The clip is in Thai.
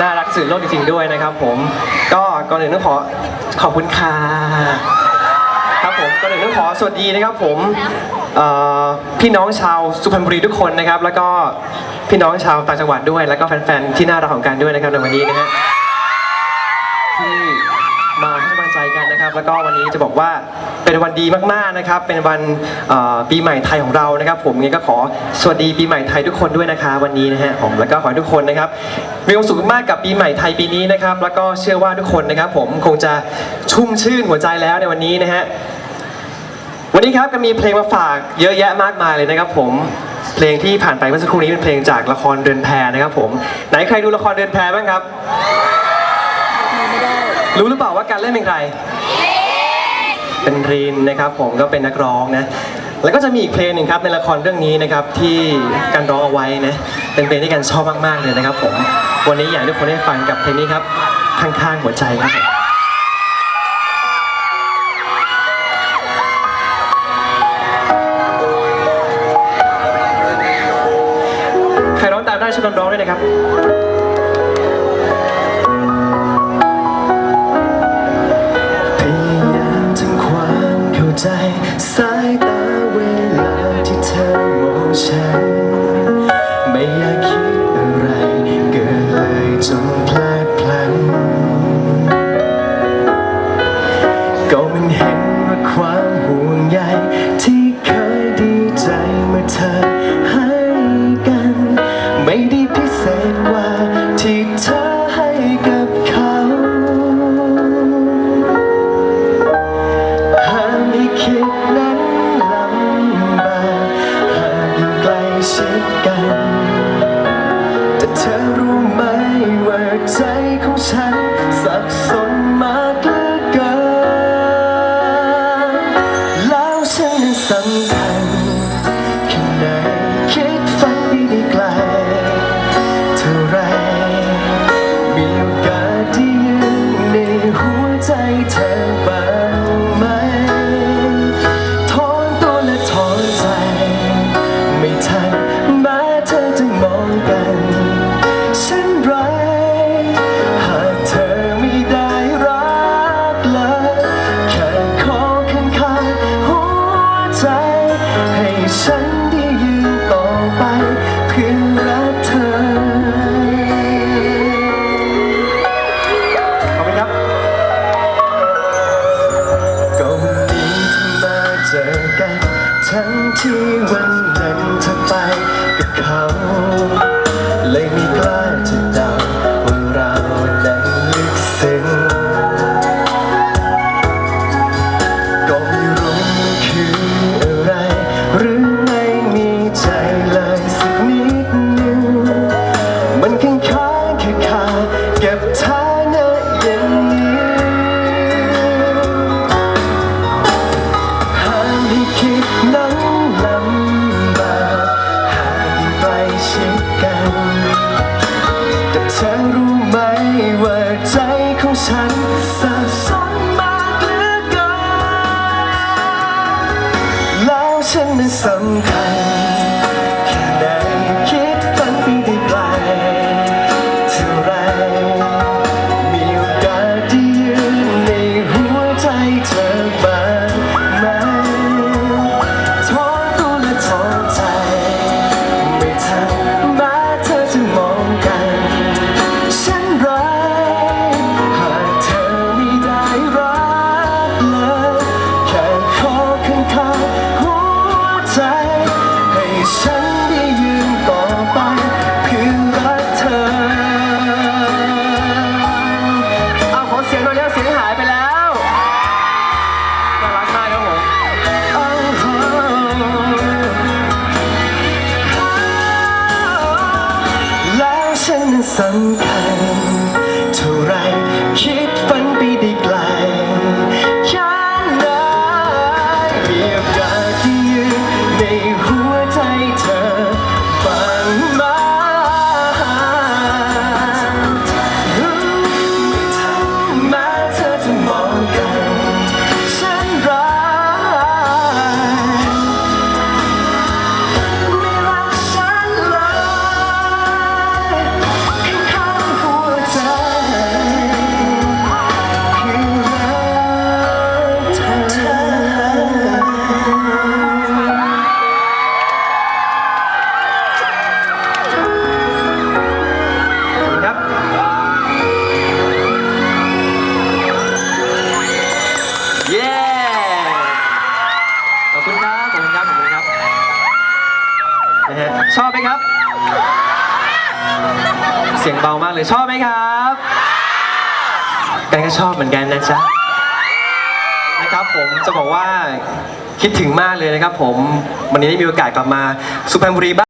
น่ารักที่สุดในโลกจริงๆด้วยนะครับ ผม ก็ก่อนอื่นต้องขอขอบคุณค่ะครับผมก่อนอื่นต้องขอสวัสดีนะครับผมเอ่อพี่น้องชาวสุพรรณบุรีทุกคนนะครับ แล้วก็พี่น้องชาวต่างจังหวัดด้วย แล้วก็แฟนๆที่น่ารักของกันด้วยนะครับในวันนี้นะฮะที่มาให้กำลังใจกันนะครับ แล้วก็วันนี้จะบอกว่า เป็นวันดีมากๆนะครับ เป็นวันเอ่อปีใหม่ไทยของเรานะครับ ผมงั้นก็ขอสวัสดีปีใหม่ไทยทุกคนด้วยนะคะวันนี้นะฮะผมแล้วก็ขอให้ทุกคนนะครับมีความสุขมากกับปีใหม่ไทยปีนี้นะครับ แล้วก็เชื่อว่าทุกคนนะครับ ผมคงจะชุ่มชื่นหัวใจแล้วในวันนี้นะฮะวันนี้ครับก็มีเพลงมาฝากเยอะแยะมากมายเลยนะครับ ผมเพลงที่ผ่านไปเมื่อสักครู่นี้เป็นเพลงจากละครเดือนแพรนะครับ ผมไหนใครดูละครเดือนแพรบ้างครับ รู้หรือเปล่าว่าการเล่นเป็นใคร เป็นรีนนะครับผมก็เป็นนักร้องนะแล้วก็จะมีอีกเพลงหนึ่งครับในละครเรื่องนี้นะครับที่การร้องเอาไว้นะเป็นเพลงที่กันชอบมากๆเลยนะครับผมวันนี้อยากให้ทุกคนได้ฟังกับเพลงนี้ครับข้างๆหัวใจครับผมใครร้องตามได้ช่วยกันร้องด้วยนะครับ ใจ สายตาเวลาที่เธอมองฉัน ไม่อยากคิดอะไร เกินเลยจนพลาดพลั้งก็มันเห็นว่าความห่วงใยที่เคยดีใจเมื่อเธอให้กัน ไม่ได้พิเศษกว่าที่เธอให้กับ ชิดกัน แต่เธอรู้ไหมว่าใจของฉันสับสนมากเหลือเกิน แล้วฉันนั้นสำคัญ ทั้งที่วันนั้นเธอไปกับเขา เลยไม่กล้า สะสมมากเหลือเกินแล้วฉันนั้นสำคัญ สำคัญเท่าไรคิด อบไหมครับ เสียงเบามากเลยชอบไหมครับกันก็ชอบเหมือนกันนะจ๊ะนะครับผมจะบอกว่าคิดถึงมากเลยนะครับผมวันนี้ได้มีโอกาสกลับมาสุพรรณบุรีบ้าง